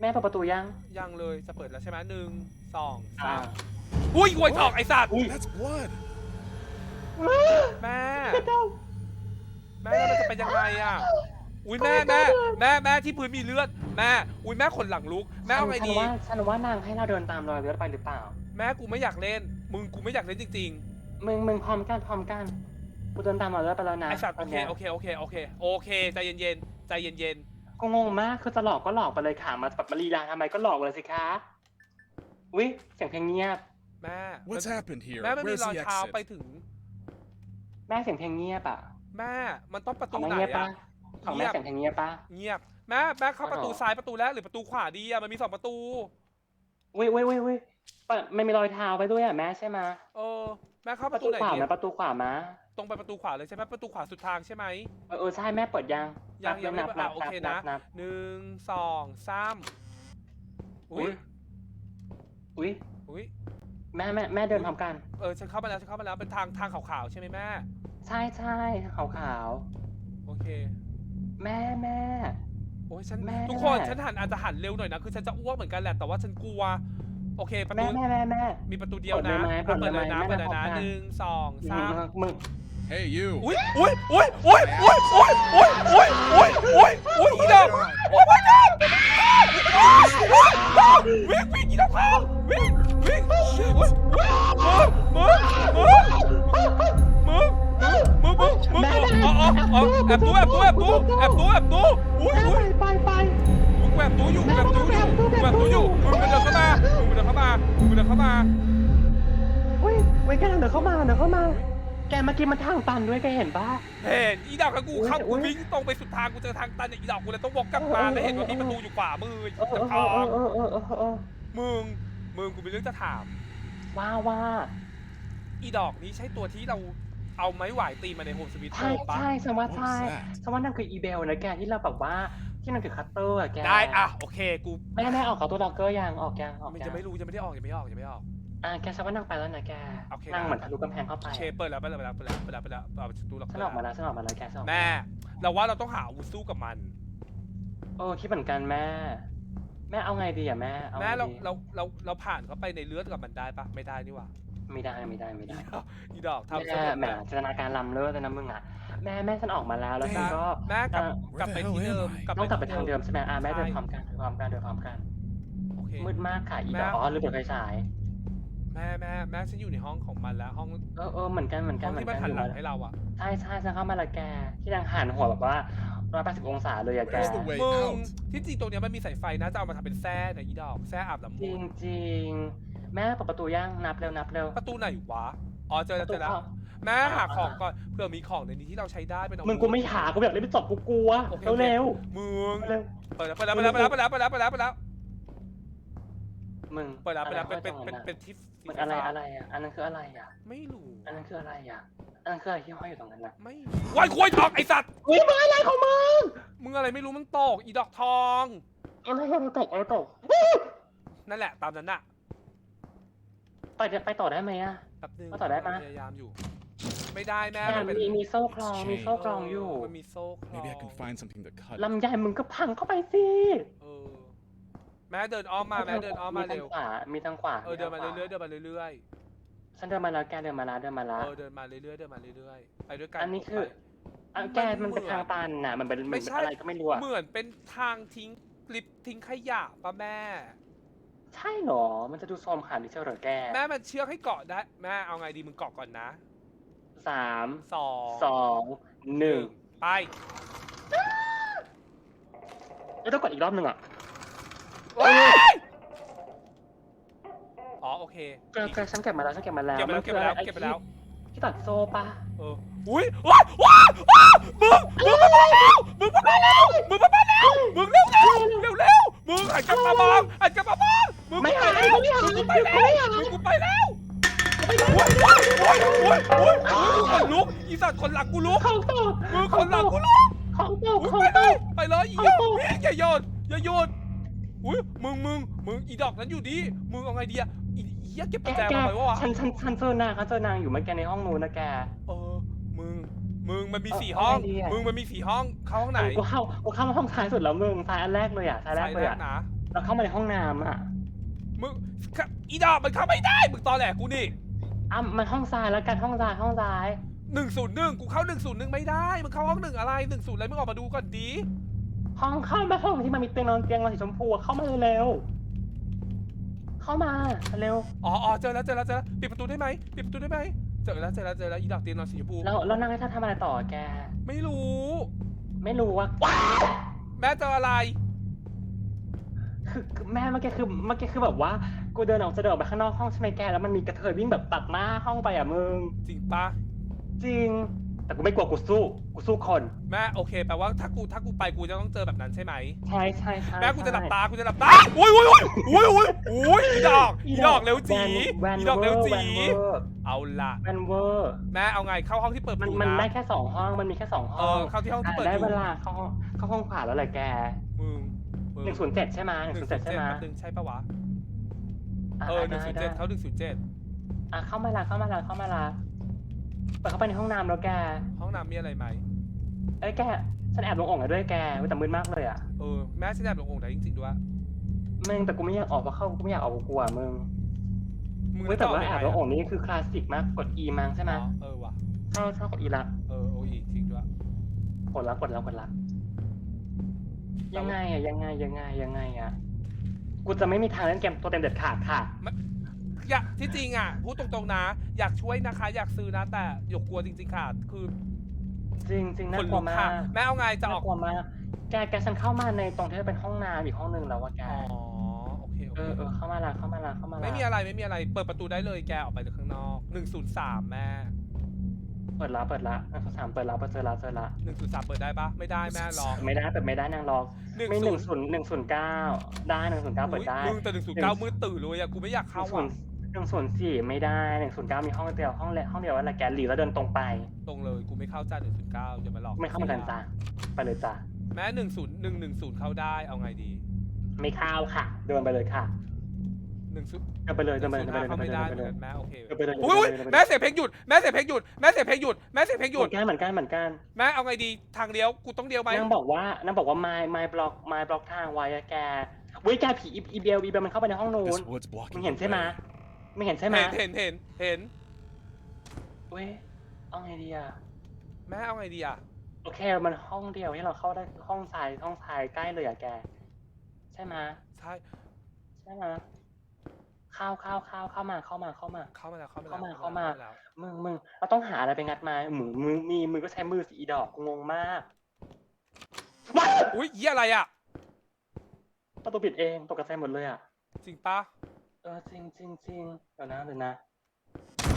S2: แม่เปิดประตูยัง
S1: ยังเลยจะเปิดแล้วใช่ไหมหนึ่งสอง
S2: อ่า
S1: สามอุ้ยหวยถอกไอสัตว์
S2: อุ้ย
S3: That's blood.
S1: แม่ แม่แล้วมันจะเป็นยังไงอะ อุ้ยแม่แม่แม่แม่ที่พื้นมีเลือดแม่ อุ้ยแม่ขนหลังลุก แม่เอาไง
S2: ฉัน
S1: ดี
S2: ว่าฉันว่านางให้เราเดินตามรอยเลือดไปหรือเปล่า
S1: แม่กูไม่อยากเล่น มึงกูไม่อยากเล่นจริง
S2: มึงมึงพร้อมกันพร้อมกันกูเดินตามรอยเลือดไปแล้ว
S1: ๆ
S2: นะ
S1: ไอสัตว์
S2: ต
S1: โอ
S2: อน
S1: เค
S2: เนี้ย
S1: โอเคโอเคโอเคโอเคใจเย็นๆใจเย็น
S2: กูงงมากคือจะหลอกก็หลอกไปเลยค่ะมาแบบมาลีลาทำไมก็หลอกเลยสิคะอุ้ยเสียงเพลงเงียบ
S1: ๆแม่
S3: What's happened here?
S1: แม่ไม่มี
S3: Where's
S1: รอย
S3: the
S1: เท้าไป
S3: exit?
S1: ถึง
S2: แม่เสียงเพลงเงียบอะ
S1: แม่มันต้องประ
S2: ข
S1: ตู
S2: องแม่
S1: ไหน
S2: เงียบปะ
S1: อะ
S2: ของแม่เสียงเพลงเงียบปะ
S1: เงียบแม่แม่เข้าประตู
S2: อ๋อ
S1: ซ้ายประตูแรกหรือประตูขวาดีอะมันมีสองประตู
S2: อุ้ยอุ้ยอุ้ยอุ้ยเปิดไม่มีรอยเท้าไปด้วยอะแม่ใช่ไหม
S1: เออแม่เข้า
S2: ป
S1: ประระ
S2: ตู
S1: ตูไหน
S2: ขวา
S1: ดี
S2: ไหม
S1: อะ
S2: ประตูขวามา
S1: ตรงไปประตูขวาเลยใช่ไหมประตูขวาสุดทางใช่ไหม
S2: เออเออใช่แม่เปิดยัง
S1: ยังยังไม่
S2: นับ
S1: เปิด
S2: นั
S1: อะ
S2: บ
S1: โอ
S2: นับ
S1: เค
S2: นั
S1: นะ
S2: บนับ
S1: หนึ่งสองสามอุ้ย
S2: อุ้ย
S1: อุ้ย
S2: แม่แม่แม่เดินพร้อมกัน
S1: เออฉันเข้ามาแล้วฉันเข้ามาแล้วเป็นทางทางขาวๆใช่ไหมแม่
S2: ใช่ใช่ขาวขาว
S1: โอเค
S2: ๆแม่แม่
S1: โอ้ยฉัน
S2: แม่
S1: ทุกคนฉันหันอาจจะหันเร็วหน่อยนะคือฉันจะอ้วกเหมือนกันแหละแต่ว่าฉันกลัว โอเคประ
S2: แม่
S1: ตู
S2: แม่แม่แม่
S1: มีประตูเดียวนะ
S2: เปิดเลยไหม
S1: อะ
S2: เปิ
S1: เปิด
S2: ด
S1: เล
S2: เลยยไหม
S1: นะ
S2: แม่
S1: เปิดเลยนะ
S2: พร้อมกัน
S1: หนึ่งสอง
S2: มึ
S1: สางม
S2: มึง
S3: Hey, you.
S1: อุ้ยอุ้ยอุ้ยอุ้ยอุ้ยอุ้ยอุ้ยอุ้ยอุ้ยอุ้ยอุ้ยอีดอกโอ้ my god วิ่งวิ่งอีดอกทองวิ่งวิ่งอุ้ยอุ้ย มึงมึงมึงมึงมึงมึงมึงอ๋ออ๋อแอบตู้แอบตู้แอบตู้แอบตู้แอบตู้อุ้ยอุ้ย
S2: ไปไป
S1: มึงแอบตู้อยู่แอบตู้อยู่แอบตู้อยู่มึงมันเดินเข้ามามึงมันเดินเข้ามามึงมันเดินเข้ามา
S2: เว้ยเว้ยกำลังเดินเข้ามาเดินเข้ามา แกเมื่อกี้มันทางตันด้วยแกเห็นปะ
S1: เห็นอีดอกกับกูเข้ากูวิ่งตรงไปสุดทางกูเจอทางตันเนี่ยอีดอกกูเลยต้องวกกลับมาแล้วเห็นว่ามีประตูอยู่ขวามือจะ
S2: พัง
S1: มึง มึงกูมีเรื่องจะถาม
S2: ว่าว่า
S1: อีดอกนี้ใช่ตัวที่เราเอาไม้หวายตีมาในโฮมสวิตโฮ
S2: ใช่
S1: มปะ
S2: ใช่สมว่า
S3: What
S2: ใช่
S3: was that?
S2: สมว่านั่นคืออีเบลนะแกที่เราแบบว่าที่นั่นคือคัตเตอร์อะแก
S1: ได้อะโอเคกู
S2: แม่แม่ออกเขาตัวล็อกเกอร์ยังออกยังออก
S1: มัน
S2: ยั
S1: จะ
S2: ง
S1: ไม่รู้จะไม่ได้ออกยังไม่ออกยังไม่ออก
S2: อะแกสมว่านั่งไปแล้วนะแก
S1: โอเค
S2: นั่งเหมือนทะลุกำแพงเข้าไป
S1: โอเคเปิดแล้วเปิดแล้วเปิดแล้วเปิดแล้วเปิดแล้วเปิดแล้วเอาประตูล็อก
S2: ฉันออกมาแล้วฉันออกมาแล้วแกฉันออกา
S1: แม่ เราว่าเราต้องหาอาวุธสู้กับมัน
S2: เออคิดเหมือนกันแม่ แม่เอาไงดีอะแม่เอา
S1: แม่
S2: ไง
S1: เรา
S2: ดี
S1: เราเราเราผ่านเข้าไปในเลือดกับมันได้ปะไม่ได้นี่หว่า
S2: ไม่ได้ไม่ได้ไม่ได้
S1: อีดอกทำ
S2: แม่แหมจินตนาการล้ำเลิศเลยนะมึงอะแม่แม่ฉันออกมาแล้วแล้วฉันก็
S1: แม่กลับ
S2: เอ่อก
S1: ลับไปที่เดิม
S2: ต้องกลับไปทางเดิม
S1: ที่
S2: ใช่ไหมอะแม่เดินพร้อมกันเดินพร้อมกันเดินพร้อมกัน
S1: โอเค
S2: มืดมากค่ะอี
S1: แม่
S2: ดอกอ๋อหรือเปิดไฟฉาย
S1: แม่แม่แม่ฉันอยู่ในห้องของมันแล้วห้อง
S2: เออเออเหมือนกันเหมือนกั
S1: ห้
S2: น
S1: อง
S2: เหมือน
S1: ที่
S2: กั
S1: มันนหันหลัง
S2: อยู่
S1: ให้เราอะ
S2: ใช่ใช่ฉันเข้ามาและแกที่นางหันหัวแบบว่า ร้อยแปดสิบองศาเลยอะแก
S3: Where's
S1: มึงที่จริงตรงเนี้ยมันมีสายไฟนะจะเอามาทำเป็นแส้เนี่อีดอกแท้อาบน้ำมู
S2: ริงจริงๆ แม่เปิดประตูย่างนับเร็วนับเร็ว
S1: ประตูไหนวะอ๋อเจอแล้วเจอแล้วแม่หาของก่อนเผื่อมีของในนี้ที่เราใช้ได้เป็นอาว
S2: มึงกูไม่หากูแบบกเล่นไปตบกูกลัว
S1: เร็
S2: วเร็ว
S1: มึง
S2: เร็ว
S1: เปิดแล้วเปิดแล้วเปิดแล้วเปิดแล้วเปิดแล้วเปิดแล้วเปิดแล้ว
S2: มึง
S1: เปิดแล้วเปิดแล้วเป็นเป็นเป็นเป็นที่
S2: มันอะไรอะไรอะ อันนั้นคืออะไรอะ
S1: ไม่รู้
S2: อันนั้นคืออะไรอะ อันนั้นคืออะไรที่ห้อยอยู่ตรงนั้นนะ
S1: ไม่วายควายทองไอสัตว์
S2: อุ้ยมาอะไรของมึง
S1: มึงอะไรไม่รู้มึงตกอีดอกทอง
S2: อะไรอะไรตกอะไรตก
S1: นั่นแหละตามนั้นน่ะ
S2: ไปเดี๋ยวไปต่อได้ไหมอะ
S1: แป๊บนึง
S2: เอาต่อได้ไหม
S1: พยายามอยู่ ไม่ได้แม่
S2: แม่
S1: มันเป็น
S2: มีมีโซ่คล้องมีโซ่คล้องอยู่
S1: มันมีโซ่คล้อง
S3: Maybe I can find something to cut.
S2: ลำไยมึงก็พังเข้าไปสิ
S1: เออ แม่เดินอ้อมมาแม่เดินอ้อมมาเร็ว
S2: ทางขวามีทางขวา
S1: เออเดินมาเรื่อยๆเดินมาเรื่อย
S2: ๆฉันเดินมาแล้วแกเดินมาแล้วเดินมา
S1: ๆ
S2: แล้ว
S1: เออเดินมาเรื่อยๆเดินมาเรื่อยๆไปด้วยกัน
S2: อันนี้คืออะแกมันเป็นทางตันน่ะ มันเป็น
S1: ไม่
S2: มัน
S1: ใช่
S2: เป็นอะไรก็ไม่รู้อะ
S1: เหมือนเป็นทางทิ้งลิฟต์ทิ้งขยะป่ะแม่
S2: ใช่เหรอ มันจะดูโซมขนาดนี้เชียวเหรอแก
S1: แม่มันเชือกให้เกาะได้ แม่เอาไงดีมึงเกาะก่อนนะ
S2: สาม
S1: สอง
S2: สองหนึ่ง
S1: ไป
S2: แล้วต้องกดอีกรอบหนึ่งอะ
S1: อ๋อโอเค
S2: แกแกฉันเก็บมาแล้วฉันเก็บมาแล้ว
S1: เก็บไปแล้ว
S2: มัน
S1: เก็บไปแล้ว
S2: คืออะร
S1: เก็บไปแล้ว
S2: ที่ตัดโซ่ปะ
S1: เอออุ้ยว้าวว้าวว้าวมึงมึงมาแล้ว มึงมาแล้วมึงมาแล้วมึงเร็วเร็วเร็วเร็วมึงหันกลับมามองหันกลับมามองมึง
S2: ไม่
S1: ไป
S2: หาย
S1: แล้ว
S2: ไม่หาย
S1: มึงไป
S2: ไม่
S1: แล้ว
S2: หาย
S1: มึงกูไปแล้วโอ้ยโอ้ยโอ้ยโอ้ยโอ้ยคนลุกอีสัตว์คนหลังกูลุก
S2: ของตก
S1: มึงคนหลังกูลุก
S2: ของตก
S1: อุ๊ย
S2: ของ
S1: ไป
S2: ต
S1: เลย
S2: ก
S1: ไปเลยอี
S2: เอา
S1: อย่าโยนอย่าโยน อุ้ยมึงมึงมึงอีดอกนั้นอยู่ดี มึงเอาไงดีอะอีอีเหี้ยเก็บ
S2: แก
S1: กุญแจ
S2: แก
S1: มาไปวะวะ
S2: ฉันฉันฉันเจอนางฉันเจอนางอยู่เมื่อกี้ในห้องนู้นนะแก
S1: เออ มึง มึงมันมี
S2: เอา
S1: สี่
S2: เอา
S1: ห้อง
S2: ไงดีอะ
S1: มึงมันมีสี่ห้องเข้าห้องไหน
S2: กูเข้ากูเข้ามาห้องซ้ายสุดแล้วมึงซ้ายอันแรกเลยอะซ้ายแรก
S1: สาย
S2: เล
S1: แร
S2: ย
S1: ก
S2: อะ
S1: นะ
S2: เราเข้ามาในห้องน้ำอะ
S1: มึงค่ะอีดอกมันเข้าไม่ได้มึงตอแหลกูนี่
S2: อะมันห้องซ้ายแล้วกันห้องซ้ายห้องซ้าย
S1: หนึ่งศูนย์หนึ่งกูเข้าหนึ่งศูนย์หนึ่งไม่ได้มึงเข้าห้องหนึ่งอะไรหนึ่งศูนย์อะไรมึงออกมาดูก่อนดี
S2: ห้องเข้ามาห้องที่มันมีเตียงนอนเตียงนอนสีชมพูอะเข้ามาเร็วๆเข้ามาเร็ว
S1: อ๋ออ๋อเจอแล้วเจอแล้วเจอแล้วปิดประตูได้ไหมปิดประตูได้ไหมเจอแล้วเจอแล้วเจอแล้วอีดอกเตียงนอนสีชมพู
S2: แล้วแล้วนางให้ท่านทำอะไรต่อแก
S1: ไม่รู้
S2: ไม่รู้ว่า
S1: แม่เจออะไร
S2: คือคือแม่เมื่อกี้คือเมื่อกี้คือแบบว่า กูเดินออกจะเดินออกไปข้างนอกห้องใช่ไหมแกแล้วมันมีกระเทยวิ่งแบบตัดหน้าห้องไปอะมึง
S1: จริงปะ
S2: จริง แต่กูไม่กลัวกูสู้ กูสู้คน
S1: แม่โอเคแปลว่าถ้ากูถ้ากูไปกูจะต้องเจอแบบนั้นใช่ไหม
S2: ใช่ใช่ใช่
S1: แม่กูจะหลับตากูจะหลับตาโอ้ยโอ้ยโอ้ยโอ้ยโอ้ยอีดอกอีดอกเร็วจี
S2: แวน
S1: อี
S2: เว
S1: ด
S2: อ
S1: อก
S2: ร์
S1: เร็ว
S2: แว
S1: จี
S2: นเวอร์
S1: เอาละ
S2: แวนเวอร์
S1: แม่เอาไงเข้าห้องที่เปิด
S2: มัน
S1: ปู
S2: มัน
S1: นะ
S2: ได้แค่สองห้องมันมีแค่สอง
S1: เอ
S2: ห้อง
S1: อเข้าที่ห้องที่
S2: อะ
S1: เปิด
S2: ได้
S1: อยู่
S2: เวลาเข้าห้องเข้าห้องขวาแล้วแหละแก
S1: มึง
S2: หนึ่งศูนย์เจ็ดใช่ไหมห
S1: ห
S2: นึ่ง
S1: นึ่
S2: ศู
S1: ง
S2: นย์
S1: ศู
S2: เจ็ด
S1: นย์
S2: ใช่ไหม
S1: เจ็ดแป๊บนึงใช่ปะวะ
S2: อะ
S1: เออห
S2: ได้
S1: นึ่งศูนย์
S2: ได้
S1: เจ็ดเขาหนึ่งศูนย์เจ็ด
S2: อะเข้ามาละเข้ามาละเข้ามาละ เปิดเข้าไปในห้องน้ำแล้วแก
S1: ห้องน้ำมีอะไรไหม
S2: เอ้ยแกฉันแอบลงอ่งแล้วด้วยแกอุ๊ยแต่มืดมากเลยอะ
S1: เออแม่ฉันแอบลงองค์ไหนจริงๆด้วย
S2: มึงแต่กูไม่อยากออกเพราะเข้ากูไม่อยากออกกูกลัวมึง
S1: มึง
S2: เว้ยแต่ว่าแอบลง
S1: อ
S2: อ่งนี่คือคลาสสิกมากกด E มั้งใช่ไหม
S1: เออว่ะ
S2: ใช่ใช่กด E ละ
S1: เออโอ้ยจริงด้วย
S2: กดละกดละกดละยังไงอะยังไงยังไงยังไงอะกูจะไม่มีทางเล่นเกมตัวเต็มเด็ดขาดค่ะ
S1: อยากที่จริงอะพูดตรงๆนะ อยากช่วยนะคะ อยากซื้อนะ แต่หยกกลัวจริงๆค่ะ คือ
S2: จริงจริง
S1: ค
S2: น่านกลั
S1: ลุ
S2: ว
S1: ก
S2: มา
S1: ค่ะ
S2: ก
S1: แม่เอาไงจะอ
S2: น่า
S1: อก
S2: กลัวมากแกแกฉันเข้ามาในตรงที่เป็นห้องน้ำอีกห้องหนึ่งแล้วว่าแก
S1: อ๋อโอเคโอ
S2: เอ
S1: เค
S2: อเออเข้ามาละเข้ามาละเข้ามาละ
S1: ไม่มีอะไรไม่มีอะไร เปิดประตูได้เลยแกออกไปจากข้างนอก103แม่
S2: เปิดละเปิดละอะเขาถามเปิดละเปิดเจอละเจอละ
S1: 103เปิดได้ปะไม่ได้แม่รอ
S2: ไม่ได้เปิดไม่ได้นางรอไม่หนึ่งศูนย์หนึ่งศูนย์เก้าได้หนึ่งศูนย์เก้าเปิดได้
S1: มึงแต่109มืดตื่นเลยอะกูไม่อยาก
S2: ห
S1: เข้า
S2: นึ่งศู
S1: อะ
S2: นย์ หนึ่งส่วนสี่ไม่ได้หนึ่งส่วนเก้ามีห้องเดียวห้องเล็กห้องเดียวอะไรแกหลีแล้วเดินตรงไป
S1: ตรงเลยกูไม่เข้าจ้าหนึ่งศูนย์เก้าอย่ามาหลอก
S2: ไม่เข้าเหมือนกันจ้ะไปเลยจ้ะ
S1: แม้หนึ่งศูนย์หนึ่งหนึ่งศูนย์เข้าได้เอาไงดี
S2: ไม่เข้าค่ะ เดินไปเลยค่ะ
S1: หนึ่งศูนย์
S2: เดินไปเลย
S1: ห
S2: เดิ
S1: นึ่
S2: น
S1: ง
S2: ไป
S1: ศู
S2: เลย
S1: นย์
S2: เดิน
S1: ห้า
S2: ไป
S1: เข้า
S2: เลย
S1: ไม่
S2: เดิน
S1: ได้
S2: ไป
S1: เหมื
S2: เล
S1: อยนกันแม่โอเค
S2: เดินไปเลย
S1: อุ้ยอุ้ย
S2: เดินไปเลย
S1: แม่เสียงเพลงหยุดแม่เสียงเพลงหยุดแม่เสียงเพลงหยุดแม่เสียงเพลงห
S2: เห
S1: ยุ
S2: มื
S1: ด
S2: อนกันเหมือนกันเหมือนกัน
S1: แม่เอาไงดีทางเดียวกูต้องเดียวไหม
S2: นางบอกว่านางบอกว่าไม้ไม้บล็อกไม้บล็อกทางไว้อะแกเว้ยแกผีอีอีเบลอีเบลมันเข้าไปในห้องนู้น
S3: This wood's
S2: มึ
S3: blocking
S2: ง
S3: the
S2: เห็นใช่ไหม
S3: way.
S2: ไม่เห็นใช่ไหม
S1: เห็นเห็นเห็นเห็น
S2: เว้ยเอาไงดีอะ
S1: แม่เอาไงดีอะ
S2: โอเค มันห้องเดียวที่เราเข้าได้ห้องซ้ายห้องซ้ายใกล้เลยอะแก ใช่ไหม
S1: ใช่
S2: ใช่ไหมเข้าเข้าเข้าเข้ามาเข้ามาเข้ามา
S1: เข้ามาแล้วเข้ามา
S2: เข้ามา
S1: แล้ว
S2: เข้ามา
S1: แล้ว
S2: มึงมึงเราต้องหาอะไรไปงัดมาหมูมือมีมือก็ใช้มือสีดอกกูงงมากว้าย
S1: อุ้ยเยี่ยอะไรอะ
S2: ประตูปิดเองตกกระใจหมดเลยอะ
S1: จริงปะ
S2: เออจริงจริงจริงเดี๋ยวนะเดี๋ยวนะ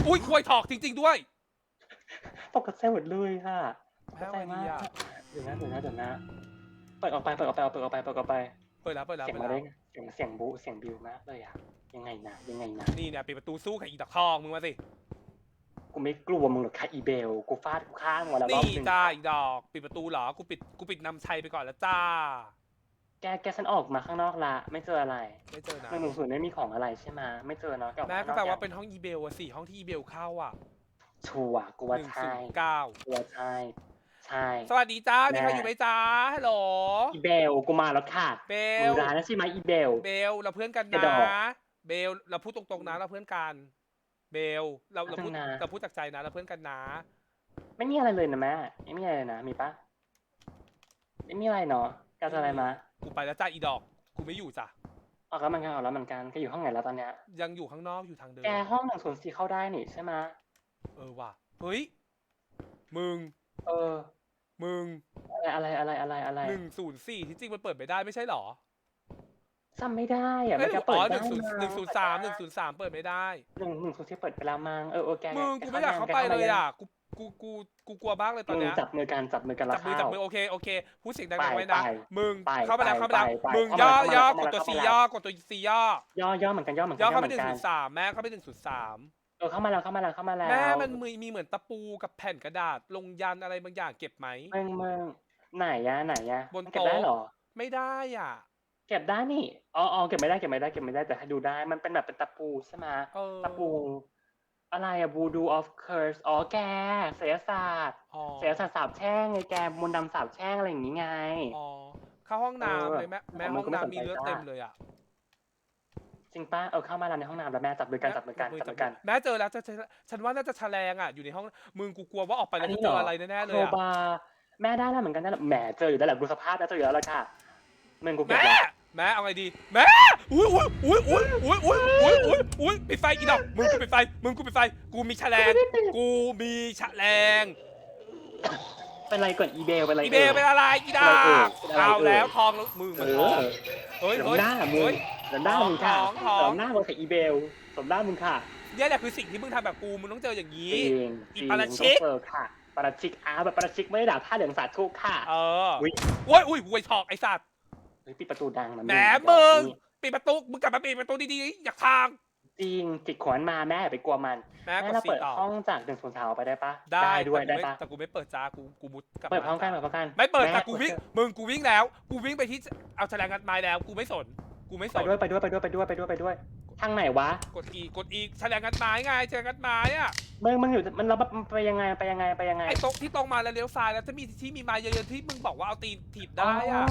S1: อุ้ยควยถอกจริง ๆ ด้วย
S2: ตกกระใจหมดเลยค่ะตก
S1: แม่
S2: กระ
S1: เอา
S2: ใจ
S1: ไงดี
S2: มาก
S1: อะ
S2: เดี๋ยวนะเดี๋ยวนะเดี๋ยวนะเปิดออกไปเปิดออกไปเปิดออกไปเปิดออกไป
S1: เปิดแล้วเปิดแล้ว
S2: เสียง
S1: เปิด
S2: มา
S1: แล้
S2: ได้
S1: ว
S2: ไงเสียงเสียงบูเสียงบิวมากเลยอะยังไงนะยังไงนะ
S1: นี่เนี่ยปิดประตูสู้กับอีดอกทองมึงมาสิ
S2: กูไม่กลัวมึงหรอกค่ะอีเบลกูฟาดกูข้างมาแล้วรอบ
S1: นี่
S2: หนึง
S1: จ้าอีดอก ปิดประตูเหรอ กูปิด กูปิดนำชัยไปก่อนแล้วจ้า
S2: แกแกฉันออกมาข้างนอกละ ไม่เจออะไร
S1: ไม่เจอนะ
S2: หนึ่งศูนย์ไม่มีของอะไรใช่ไหมไม่เจอเนาะออ
S1: แม่ก็
S2: ข้งนอ
S1: แปลว่า
S2: ยัง
S1: เป็นห้องอีเบลอะสี่ห้องที่อีเบลเข้าอะ
S2: ชัวร์กู
S1: ห
S2: ว่า
S1: นึ่ง
S2: ใช่
S1: ศูนย์เก้า
S2: กูว่าใช่ใช่
S1: สวัสดีจ้ามีใคร
S2: แม่
S1: อยู่ไหมจ้าฮัลโหล
S2: อีเบลกูมาแล้วค่ะ
S1: เบ
S2: มึ
S1: ล
S2: งร้านนะใช่ไหมอีเบล
S1: เบลเราเพื่อนกัน
S2: กระด
S1: นะ
S2: อก
S1: เบลเราพูดตรงๆนะเราเพื่อนกัน เบลเราเราพูด
S2: พัฒนา
S1: เราพูดจากใจนะเราเพื่อนกันนะ
S2: ไม่มีอะไรเลยนะแม่ไม่มีอะไรเลยนะมีปะไม่มีอะไรเนาะ แกจะอะไรมา
S1: กูไปแล้วจ้าอีดอกกูไม่อยู่จ้ะ
S2: ออกแล้วเหมันกันออกแล้วเหมือนกันแกอยู่ห้องไหนแล้วตอนเนี้ย
S1: ยังอยู่ข้างนอกอยู่ทางเดิน
S2: แกห้องหนึ่งศูนย์สี่เข้าได้นี่ใช่ไหม
S1: เออว่ะเฮ้ยมึง
S2: เออ
S1: มึง
S2: อะไรอะไรอะไรอะไร
S1: หนึ่งศูนย์สี่ที่จริงมันเปิดไม่ได้ไม่ใช่หรอ
S2: จำไม่ได้อะ
S1: เอ้ย
S2: แก
S1: อ๋
S2: เปิด
S1: อห
S2: ได้
S1: นึ่งศูนย์หนึ่งศูนย์สามหนึ่งศูนย์สามเปิดไม่ได้
S2: หนึ่งหนึ่งศูนย์สี่เปิดไปแล้วมั้งเออเออแก
S1: มึง
S2: แกู
S1: ไม่อยากเข้าไปเลยอะกู กูกูกูกลัวมากเลยตอน
S2: มึง
S1: เนี้ย
S2: จับมือกันจับมือกันแล้ว
S1: จับมือ
S2: เข้า
S1: จับมือโอเคโอเคพูดเสียงดัง
S2: ไป
S1: ๆไว้นะ
S2: ไป
S1: มึง
S2: ไป
S1: เข้ามาแล้ว
S2: ไป
S1: เข้ามาแล้ว
S2: ไป
S1: มึง
S2: เข้า
S1: ย่อ
S2: มา
S1: ย่อ
S2: เข้ากมา
S1: ดตัว
S2: เข้า
S1: ซี
S2: มา
S1: ย่อกดตัวซีย่อย่
S2: อย่อเหมือนกันย่อเหมือนกั
S1: ย่อนเข้าไป
S2: เห
S1: ห
S2: มื
S1: นึ่
S2: องน
S1: ศู
S2: กัน
S1: นย์สามแม่เข้าไปหนึ่งศูนย์สาม
S2: เออเข้ามาแล้วเข้ามาแล้วเข้ามาแล้ว
S1: แม่มันมีมีเหมือนตะปูกับแผ่นกระดาษลงยันอะไรบางอย่างเก็บไหม
S2: มึงมึงไหนอะไหนอะ
S1: บน
S2: มัเก็บได้
S1: โต๊ะ
S2: เหรอ
S1: ไม่ได้อะ
S2: เก็บได้นี่อ๋ออ๋อเก็บไม่ได้เก็บไม่ได้เก็บไม่ได้แต่ให้ดูได้มันเป็นแบบเป็นตะปูใช่ไหม
S1: เออ
S2: ตะปู อะไรอะ voodoo of curse อ๋อแกเสียศาสตร์
S1: อ๋อ
S2: เสียศาสตร์สาบแช่งไงแกมนต์ดำสาบแช่งอะไรอย่างงี้ไง
S1: อ๋อเข้าห้องน้ำ
S2: เออ
S1: เลยแม่แม่
S2: มัน
S1: ห้อง
S2: ก็ไม่
S1: น้ำมี
S2: สนใจ
S1: เลือด
S2: จ้า
S1: เต็มเลยอะ
S2: จริงป้าเออเข้ามาแล้วในห้องน้ำแล้วแม่จับมือกันจับมือกันจับมือกัน
S1: แม่เจอแล้วจะจะฉันว่าน่าจะแฉลงอะอยู่ในห้องมึงกูกลัวว่าออกไปแล้ว
S2: อันนี้
S1: จะเจอ
S2: เหรอ
S1: อะไรแน่ๆเล
S2: โค
S1: ยอะ
S2: บาร์แม่ได้แล้วเหมือนกันได้แล้วแหมเจออยู่แล้วแหละดูสภาพแล้วเจออยู่แล้วละค่ะมึงกูเก็บ
S1: แม่
S2: แล้ว
S1: แม่เอาไงดีแม่อุ้ยอุ้ยอุ้ยอุ้ยอุ้ยอุ้ยอุ้ยอุ้ยอุ้ยปิดไฟอีดอกมึงกูปิดไฟมึงกูปิดไฟกูมีแฉลงกูมีแฉลง
S2: เป็นไรก่อนอีเบลเป็นไร
S1: อีเบลเป็นอะไรอีดา
S2: อะไรเอ่ยเป็นอะไร
S1: เอา
S2: เอ่ย
S1: แล้วทองแล้วมือ
S2: เอ
S1: มันทอง
S2: อ
S1: เฮ้ย
S2: สม
S1: เฮ้ย
S2: หน้ามึง
S1: เฮ้ย
S2: สมหน้ามึงค่ะ
S1: ท้องท้อง
S2: สมหน้ามึงค่ะอีเบลสมหน้ามึงค่ะ
S1: เนี่ยแหละคือสิ่งที่มึงทำแบบกูมึงต้องเจออย่าง
S2: จ
S1: นี้
S2: ริง
S1: อี
S2: จริง
S1: ปาราชิก
S2: ต้องเจอค่ะปาราชิกอ้าวแบบปาราชิกไม่ได้ด่าท่าเหลืองสาดทุกค่ะ
S1: เออ
S2: อุ๊ย
S1: โอ้ยอุ้ยหวยถอกไอ้สัตว์
S2: เฮ้ยปิดประตูดังนะ
S1: แหมมึงปิดประตูมึงกลับมาปิดประตูดีๆอยากทาง
S2: จริงจิกขวนมาแม่อย่าไปกลัวมัน
S1: แม่
S2: แม่
S1: กด
S2: เรา
S1: สี่
S2: เปิด
S1: ต่อ
S2: ห้องจากหนึ่งศูนย์สามไปได้ปะ
S1: ได้
S2: ด้วย
S1: แต่
S2: ได้
S1: กูม่
S2: ปะ
S1: แต่กูไม่เปิดจ้ากูกูมุดกลับ
S2: เปิดพร้อมกันาเปิดพร้อมกัน
S1: ไม่เปิด
S2: แม่
S1: แต่กูวิ่ง
S2: เปิด
S1: มึงกูวิ่งแล้ว กูวิ่งไปที่เอาแฉลงงัดไม้แล้วกูไม่สนกูไม่ส
S2: ไป
S1: น
S2: ด้วยไปด้วยไปด้วยไปด้วยไปด้วยไปด้วยทางไหนวะ
S1: กดอีกดอีกแฉลงงัดไม้ไงแฉลงงัดไม้อะ
S2: มึงมึงอยู่มันเรามันไปยังไงไปยังไงไปยังไง
S1: ไอ้ตรงที่ตรงมาแล้วเลี้ยวซ้ายแล้วจะมีที่มีไม้เยอะๆที่มึงบอกว่าเอาตีนถีบได้อะ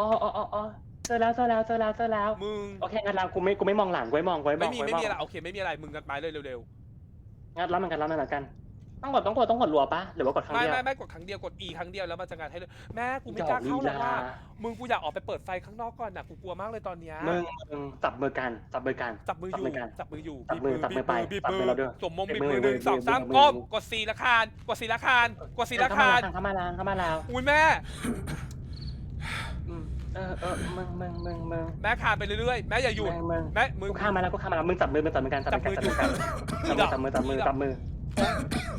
S2: อ๋ออ๋ออ๋ออ๋อเจอแล้วเจอแล้วเจอแล้วเจอแล้ว
S1: มึง
S2: โอเคงั้นเรากูไม่กูไม่มองหลังกูไม่มองกูไม่ม
S1: ไม่
S2: อง
S1: มี
S2: กู
S1: ไม่
S2: ไม่มอง
S1: มีอะไรโอเคไม่มีอะไรมึงงัดไม้เลยเร็ว
S2: งั้นรับมันกันรับมันกัน ต้องกดต้องกดต้องกดรัวปะหรือว่ากดค
S1: ๆ
S2: รั้ง
S1: ไม่
S2: เดียว
S1: ไม่ไม่กดครั้งเดียวกดอีครั้งเดียวแล้วมันจะงัดให้เลยแม่กูไม่
S2: ด
S1: กล้า
S2: ลี
S1: เข้าแล้ว
S2: ลา
S1: ว่ามึงกูอยากออกไปเปิดไฟข้างนอกก่อนน่ะกูกลัวมากเลยตอนเนี้ย
S2: มึงมึงจับมือกันจับมือกัน
S1: จับมืออยู่
S2: จับมือกัน
S1: จับมืออยู่
S2: จับมือจับมือไป
S1: บีบ
S2: จับมือเราด้วย
S1: สมมง
S2: บี
S1: บี
S2: บบมื
S1: มื
S2: อ
S1: อหนึ่ง
S2: บีบ
S1: สองสาม
S2: บีบมือ
S1: ก้มกดสีละคานกดสีละคานกดสีละคาน
S2: เข้ามาแล้วเข้ามาแล้ว
S1: อุ้ยแม่
S2: อืม เออเออมึงมึงมึงมึง
S1: แม่คานไปเรื่อยๆแม่อย่าหยุด
S2: มึงมึง
S1: แม่มึง
S2: กูข้ามมาแล้วกูข้ามมาแล้วมึงจับมือมึงจับมือกันจับมือกันจับมือกันจับมือจับมือจับมือ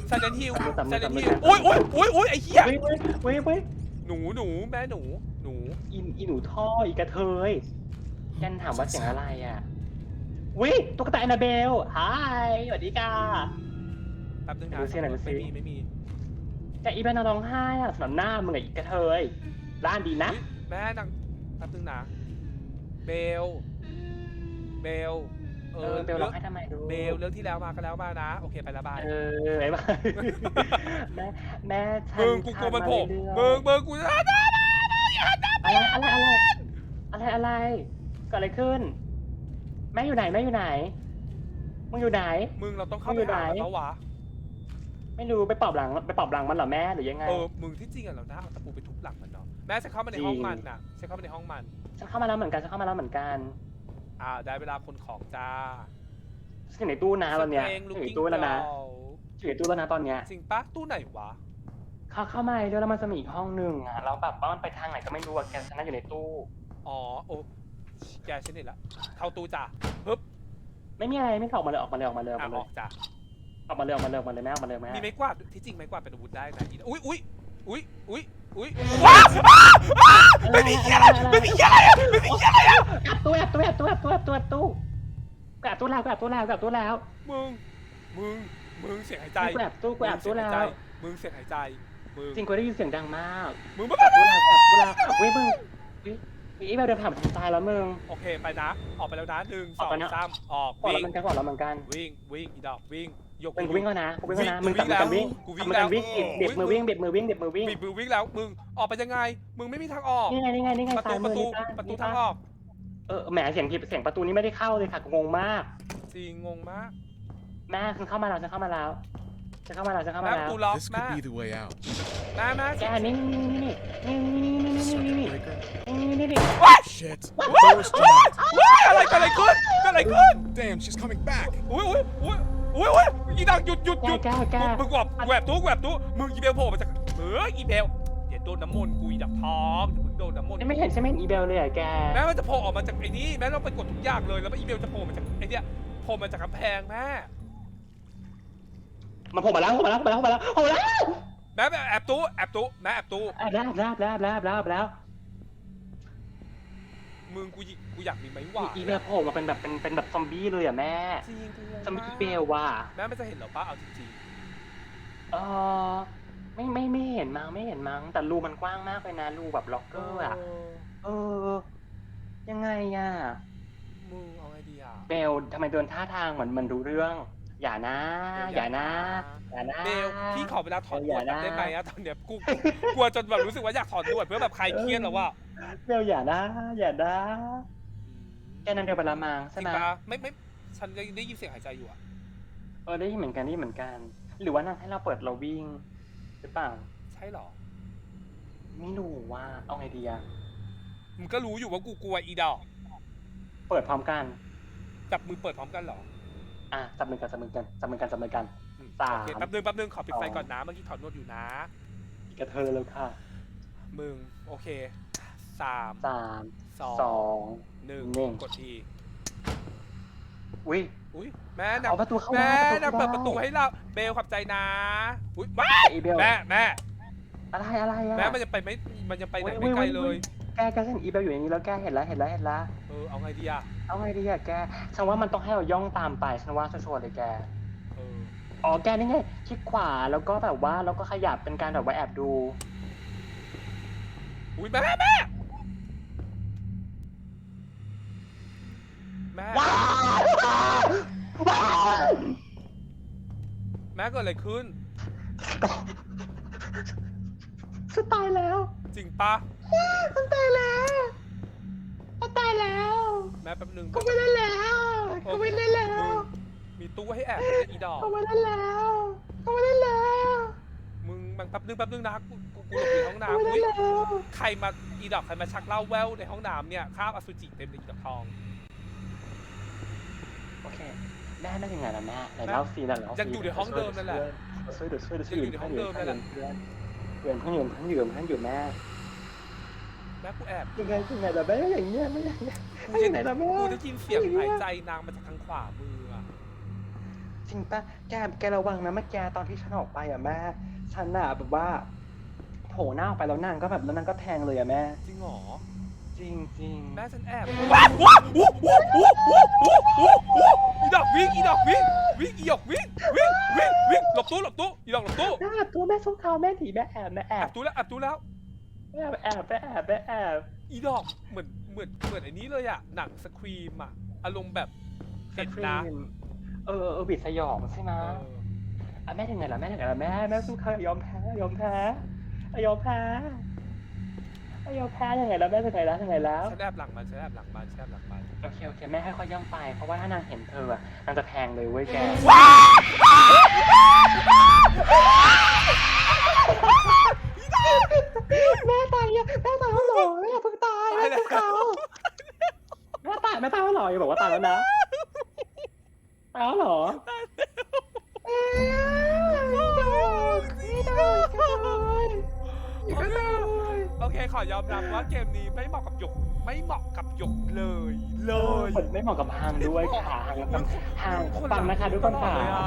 S1: ไซเลนฮิล
S2: จับมือ
S1: ไซ
S2: จั
S1: เล
S2: บ
S1: น
S2: มือ
S1: ฮิล
S2: จับมือ
S1: อุ้ยโอ้ยโอ้ยโอ้ยไอ้เหี้ย
S2: เว้ยเว้ยเว้ยเว้ย
S1: หนูหนูแม่หนูหนู
S2: อีอีหนูท่ออีกระเทยแกนถามว่าเสียงอะไรอะวิตุ๊กตาแอนนาเบลฮายสวัสดีค่ะ
S1: แป๊บนึงนะ
S2: ดูสิไหนดูสิ
S1: ไม่มีไม่มี
S2: แต่อีเบลน่าร้องไห้อะสำหรับหน้ามึงอะอีกระเทยร้านดีนะ
S1: อุ๊ยแม่นัง ป๊บนึงนะ เบล เบล เอ
S2: เอ
S1: อ
S2: อเบลร้องไห้ทำไมดู
S1: เบลเรื่องที่แล้วมาก็แล้วมานะ โอเคไปละบาย
S2: เออไอ้บ้าแม่แม่ฉัน
S1: มึงกูกลัวมันโผล่
S2: ทำาเรื่อยๆ
S1: มึงมึงกูจะ
S2: อะไรอะไรอะไรอะไรอะไรเกิดอะไรขึ้น แม่อยู่ไหนแม่อยู่ไหน มึงอยู่ไหน
S1: มึงเราต้องเข้า
S2: มึ
S1: ไป
S2: งอยู่
S1: หา
S2: ไหน
S1: มันแล้ววะ
S2: ไม่รู้ไปปอบหลังไปปอบหลังมันเหรอแม่หรือยังไง
S1: เออมึงที่จริงอะเราน่าเอาตะปูไปทุบหลังมันเนาะแม่จะเข้ามาในห้องมันน่ะจะเข้ามาในห้องมัน
S2: ฉันเข้ามาแล้วเหมือนกันฉันเข้ามาแล้วเหมือนกัน
S1: อ่า ได้เวลาคนของจ้า
S2: ฉันอยู่ในตู้นะตอนเนี้ย
S1: สเพลง
S2: ฉัน
S1: ลู
S2: อกยู่ใน
S1: กิ้ง
S2: ตู้แล้วนะ
S1: ดอล
S2: อยู่ในตู้แล้วนะตอนเนี้ย
S1: จริงปะตู้ไหนวะ
S2: เข้าเข้ามาด้วยแล้วมันจะมีอีกห้องหนึ่งอะแล้วแบบว่ามันไปทางไหนก็ไม่รู้อะแกฉันนั่งอยู่ในตู้
S1: อ๋อโอ้แกฉันเห็นละเข้าตู้จ้าปึ๊บ
S2: ไม่มีอะไรไม่ออกมาเลยออกมาเลยออกมาเลยออก
S1: อะ
S2: มาเล
S1: อยอกจ้า
S2: ออกมาเลยออกมาเลยออกมาเลยแม่มาเลยแม่
S1: มีไม้กวาดที่จริงไม้กวาดเป็นอาวุธได้นะอีอุ้ยอุ้ยอุ้ยอุ้ยอุ้ยว้าว
S2: ไม่มีอะไรไม่มีอะไรไม่มีอะไรแอบตู้แอบตู้แอบตู้แอบตู้แอบตู้แอบตู้แอบตู้แล้วแอบตู้แล้วแอบตู้แล้ว
S1: มึงมึงมึงเสียงหายใจ
S2: กูแอบตู้กูแอบตู้แล้ว
S1: มึงเสียงหายใจมึง
S2: จริงกูได้ยินเสียงดังมาก
S1: มึงมึง
S2: แอบตู้แล้วแอบตู้แล้วเว้ยมึงอีแบบเดินผ่านทางซ้ายแล้วมึง
S1: โอเคไปนะ ออกไปแล้วนะหนึ่งส
S2: อ
S1: งสามออก
S2: ก่อน
S1: วิ่
S2: แล้ว
S1: ง
S2: มันกันก่อนแล้วมือนกัน
S1: วิ่งวิ่งอีดอกวิ่ง ยก
S2: มึงกูวิ่งแล้วนะกูวิ่งแล้วนะ
S1: วิ่ง
S2: มึงกลับมือกันวิ่ง
S1: กูวิ่ง
S2: กลับมือกัน
S1: แล้ว
S2: วิ่งเบียดมือวิ่งเบียดมือวิ่งเบียดมือวิ่ง
S1: บีบมือวิ่งแล้วมึงออกไปยังไง มึงไม่มีทางออก
S2: นี่ไงนี่ไงนี่ไง
S1: ประ
S2: ซ้า
S1: ตู
S2: ย
S1: ป
S2: มื
S1: ระ
S2: อ
S1: ตู
S2: นี่ปะ
S1: ประตูทางออก
S2: เออแหมเสียงผิดเสียงประตูนี้ไม่ได้เข้าเลยค่ะกูงงมาก
S1: จริงงงมาก
S2: แม่ฉันเข้ามาแล้วฉันเข้ามาแล้ว ฉันเข้ามาแล้วฉันเข้ามา
S1: แม่
S2: แล้ว
S1: กูล็อก
S3: This
S1: แม่
S3: could be the way out.
S1: แม่แม่
S2: แกนี่นี่นี่นี่นี่นี่นี่นี่นี่
S3: Circuit breaker.
S2: นี่นี่นี่
S3: Shit.
S1: What?
S3: Door's jammed.
S1: ว้ายอะไรเกิดอะไรขึ้นเกิดอะไรขึ้น
S3: Damn, she's coming back.
S1: อุ้ยอุ้ยอุ้ยอุ้ยอุ้ยอีดังหยุดหยุด
S2: แก
S1: หยุด
S2: แกแก
S1: มึงมึงแหวบแหวบตู้แหวบตู้มึงอีเบลโผล่มาจากเอออีเบลเดี๋ยวโดนน้ำมนต์กูอีดักทองเดี๋ยวมึงโดนน้ำมนต์
S2: ไม่เห็นใช่ไหมอีเบลเลยอะแก
S1: แม้มันจะโผล่ออกมาจากไอ้นี่แม้เราไปกดทุกอย่างเลยแล้วอีเบลจะโผล่มาจากไอ้เนี่ยโผล่มาจากกำแพงแม่
S2: มันโผล่มาแล้วโผล่มาแล้วโผล่มาแล้วโผล่มาแล้ว
S1: แม่แอบตู้แอบตู้แม่แอบตู้
S2: แอบแล้วแอบแล้วแอบแล้วแอบแล้วแอบแล้ว
S1: มึงกูยิกูอยากมีไม้หวาน
S2: อีเบลโผล่มาเป็นแบบเป็นเป็นแบบซอมบี้เลยอะแม่
S1: จริงกูงง
S2: ซอมบี้
S1: มา
S2: อี
S1: ก
S2: เบลว่ะ
S1: แม่ไม่จะเห็นเหรอป้าเอาจริง
S2: เออไม่ไม่ไม่เห็นมั้งไม่เห็นมั้งแต่รูมันกว้างมากเลยนะรูแบบล็อก
S1: ๆ
S2: เกอร์อะเออ ยังไงอะ
S1: มึงเอาไงดีอะ
S2: เบลทำไมเดินท่าทางเหมือนมันดูเรื่อง อย่านะ อย่านะ อย่านะ
S1: เบลพี่ขอเวลาถอนหนวด
S2: อย่านะ
S1: ได้ไหมอะตอนเนี้ยกูกลัวจนแบบรู้สึกว่าอยากถอนหนวดเพื่อแบบคลายเครียดแล้วว่า
S2: เบลอย่านะ อย่านะแกนั่นเดียวไปละมัง
S1: จ
S2: ใช่
S1: ริง
S2: ไหม
S1: ปะไม่ไม่ฉันยังได้ยินเสียงหายใจอยู่อะ
S2: เออได้ยินเหมือนกันได้ยินเหมือนกัน หรือว่านางให้เราเปิดเราวิ่งหรือเปล่า
S1: ใช่เหรอ
S2: ไม่รู้ว่าเอาไงดีอะ
S1: มึงก็รู้อยู่ว่ากูกลัวอีดอก
S2: เปิดพร้อมกัน
S1: จับมือเปิดพร้อมกันเหรอ
S2: อะจับมือกันจับมือกันจับมือกันจับมือกัน
S1: อืม
S2: สาม
S1: โอเคแป๊บนึงแป๊บนึงขอปิดไฟ
S2: สอง
S1: ก่อนนะ เมื่อกี้ถอนหนวดอยู่นะ
S2: อีกกระเทยแล้วค่ะ
S1: มึง โอเคสาม
S2: สาม
S1: สอง
S2: สอง
S1: หนึ่ง
S2: หนึ่ง
S1: กดที
S2: อุ้ย
S1: อุ้ยแม่นาง
S2: เอาประตูเข้า
S1: แม่
S2: ได้
S1: นางเปิดประตู
S2: ได้
S1: ให้เราเบลขับใจนะอุ้ยแม่
S2: อีเบล
S1: แม่แม่
S2: อะไรอะไรอะ
S1: แม่มันจะไปไม่มันจะไปไหน
S2: เว้
S1: ไม่
S2: ย
S1: ไกล
S2: เว้ย
S1: เล
S2: เว้
S1: ย
S2: ย แกแกเห็นอีเบลอยู่ในนี้แล้วแกเห็นแล้วเห็นแล้วเห็นแล้ว
S1: เออเอาไงดีอะ
S2: เอาไงดีอะแกฉันว่ามันต้องให้เราย่องตามไปฉันว่าชัวร์ๆเลยแก
S1: เออ
S2: อ๋อแกนี่ไงคลิกขวาแล้วก็แบบว่าแล้วก็ขยับเป็นการแบบว่าแอบดู
S1: อุ้ยแม่แม่แม่
S2: ว้าวว้าว
S1: แม่เกิดอะไรขึ้น
S2: ฉันตายแล้ว
S1: จริงปะ
S2: ฉันตายแล้วฉันตายแล้ว
S1: แม่แป๊บนึง
S2: ก็ไม่ได้แล้วก็ไม่ได้แล้ว
S1: มึงมีตู้ให้แอบด้วยอีดอก
S2: ก็ไม่ได้แล้วก็ไม่ได้แล้ว
S1: มึงมันแป๊บนึงแป๊บนึงนะกูกูกูหลบอยู่ในห้อง
S2: ก็
S1: น้ำ
S2: ไม่ได้
S1: อุ้ย
S2: แล้ว
S1: ใครมาอีดอกใครมาชักเหล้าแววในห้องน้ำเนี่ยคราบอสุจิเต็มเลยอีดอกทอง
S2: โอเคแม่นั่นยังไงล่ะแม่ไหนเล่าซีนั่นเล่า
S1: ยังอยู่ในห้องเดิมนั่นแหละ
S2: ช่วยเดี๋ยวช่วยเดี๋ยวช่วย
S1: ยังอยู่ในห้องเดิมนั่นแหละ
S2: เพื่อนเพื่อนเพื่อนอยู่เพื่อนอยู่แม่
S1: แม่กูแอบ
S2: ยังไงยังไงล่ะแม่อย่างเงี้ยไม่อย่างเงี้ย
S1: กู
S2: ไม่อย่างไหนล่ะแม่
S1: กูได้ยินเสียงหายใจนางมาจากทางขวามืออะ
S2: จริงปะแกแกระวังนะเมื่อกี้ตอนที่ฉันออกไปอะแม่ฉันน่ะแบบว่าโผล่หน้าออกไปแล้วนางก็แบบแล้วนางก็แทงเลยอะแม่
S1: จริงเหรอ
S2: จจริงจริง
S1: แม่ฉันแอบว้าวว้าววู้วู้วู้วู้วู้วู้วู้อี ดอกวิ่งอีดอกวิ่งวิ่งอีดอกวิ่งวิ่งวิ่งวิ่งหลบตู้หลบตู้อีดอกหลบตู้
S2: แม่แอบตัวแม่ส้มเท้าแม่ถีแม่แอบแม่แอ
S1: แอ
S2: บบ
S1: ตู้แล้วแอบตู้แล้ว
S2: แม่แอบแม่แอบแม่แอบ
S1: อีดอกเหมือนเหมือนเหมือนไอ้นี้เลยอะหนังสครีมอะอารมณ์แบบเห็นนะ
S2: เออเออบิดสยองใช่ไหม
S1: เออ
S2: อะแม่ถึงไหนละแม่ถึงไหนละแม่แม่สู้เขายอมแพ้ยอมแพ้อะยอมแพ้อะ ยอมแพ้ยังไงแล้วแม่ถึงไหนแล้วถึงไหนแล้ว
S1: ฉันแอบหลังมันฉันแอบหลังมันฉันแอบหลังมัน
S2: โอเคโอเคแม่ค่อยย่องไป เพราะว่าถ้านางเห็นเธออะนางจะแทงเลยเว้ยแกแม่ตายยังแม่ตายแล้วเหรอแม่เพิ่งตายแม่เพิ่งเขาแม่ตายแม่ตายแล้วเหรออย่าบอกว่าตายแล้วนะตายแล้วเหรอไม่โดนไม่โดนไม่โดน
S1: โอ เคขอยอมรับว่าเกมนี้ไม่เหมาะกับหยก ไม่เหมาะกับหยกเลย เลย
S2: มันไม่เหมาะกับฮางด้วยค่ะฮางกับฮางฟังนะคะทุกคนค่ะ
S1: เลยอะ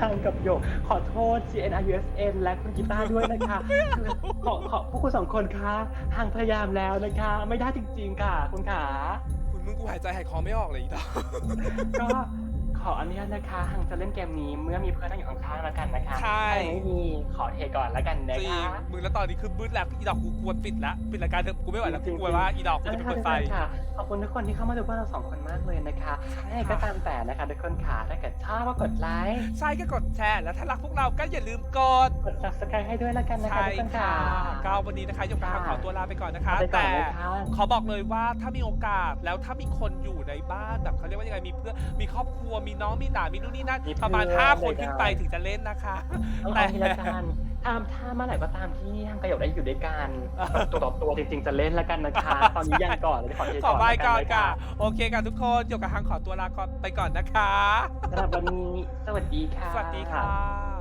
S2: ฮางกับหยก ขอโทษ GNRUSN และคุณกีตาร์ด้วยนะคะขอขอพวกคุณสองคนคะฮางพยายามแล้วนะคะ ไม่ได้จริง ๆ ค่ะ คุณขา
S1: คุณมึงกูหายใจหายคอไม่ออกเลยอีดอก
S2: ก็ข ออนุญาตนะคะฮังจะเล่นเกมนี้เมื่อมีเพื่อนนั่งอยู่ข้างๆแล้วกันนะคะ
S1: ใช่
S2: ถ้าไม่มีขอเทก่อนแล้วกันนะ
S1: จริง
S2: คะ
S1: มึงแล้วตอนนี้คือมืดแล้วอีดอกกูกลัวปิดละปิดรายการเถอะกูไม่ไหวแล้ว
S2: จริ
S1: กู
S2: งๆ
S1: กลัวว่าอีดอกกูจะไปเปิดไฟ
S2: ค่ะขอบคุณทุกคนที่เข้ามาดูพวกเราสองคนมากเลยนะคะยังไงก็ตามแต่นะคะทุกคนค่ะถ้าเกิดชอบก็กดไลค์
S1: ใช่ก็กดแชร์แล้วถ้ารักพวกเราก็อย่าลืมกด
S2: กด subscribe ให้ด้วยแล้วกันนะคะ
S1: ใช่
S2: ทุกคน
S1: ค่ะ
S2: ค่ะ
S1: ก็วันนี้นะคะหยกกำลังขอตัวลาไปก่อนนะคะ
S2: ไปก่อน
S1: แต่
S2: เลยค่ะ
S1: ขอบอกเลยว่าถ้ามีโอกาสแล้วถ้ามีคนอยู่ในบ้านแบบเขาเรียกว่ายังไงมีเพื่อนมีครอบครัวมีน้องมีหลานมีนู่นนี่นั่น
S2: มีเพื่อน
S1: ประมาณห้าคน
S2: เลยนะ
S1: ขึ้นไปถึงจะเล่นนะคะ
S2: ต้อง
S1: แต่
S2: เอาทีละกันถ้าถ้าเมื่อไหร่ก็ตามที่ฮังกระโยดได้อยู่ด้วยกันตัวต่อตัวจริง ๆ จะเล่นแล้วกันนะคะ ตอนนี้ยังก่อนเลยขอเท
S1: ข
S2: ก่
S1: อ
S2: อน
S1: บาย
S2: แล้ว
S1: ก่อน
S2: เลย
S1: ค่ะ โอเคค่ะทุกคนหยกกับฮังขอตัวลาก่อนไปก่อนนะคะ
S2: สำหรับวันนี้สวัสดีค่ะ
S1: สวัสดีค่ะ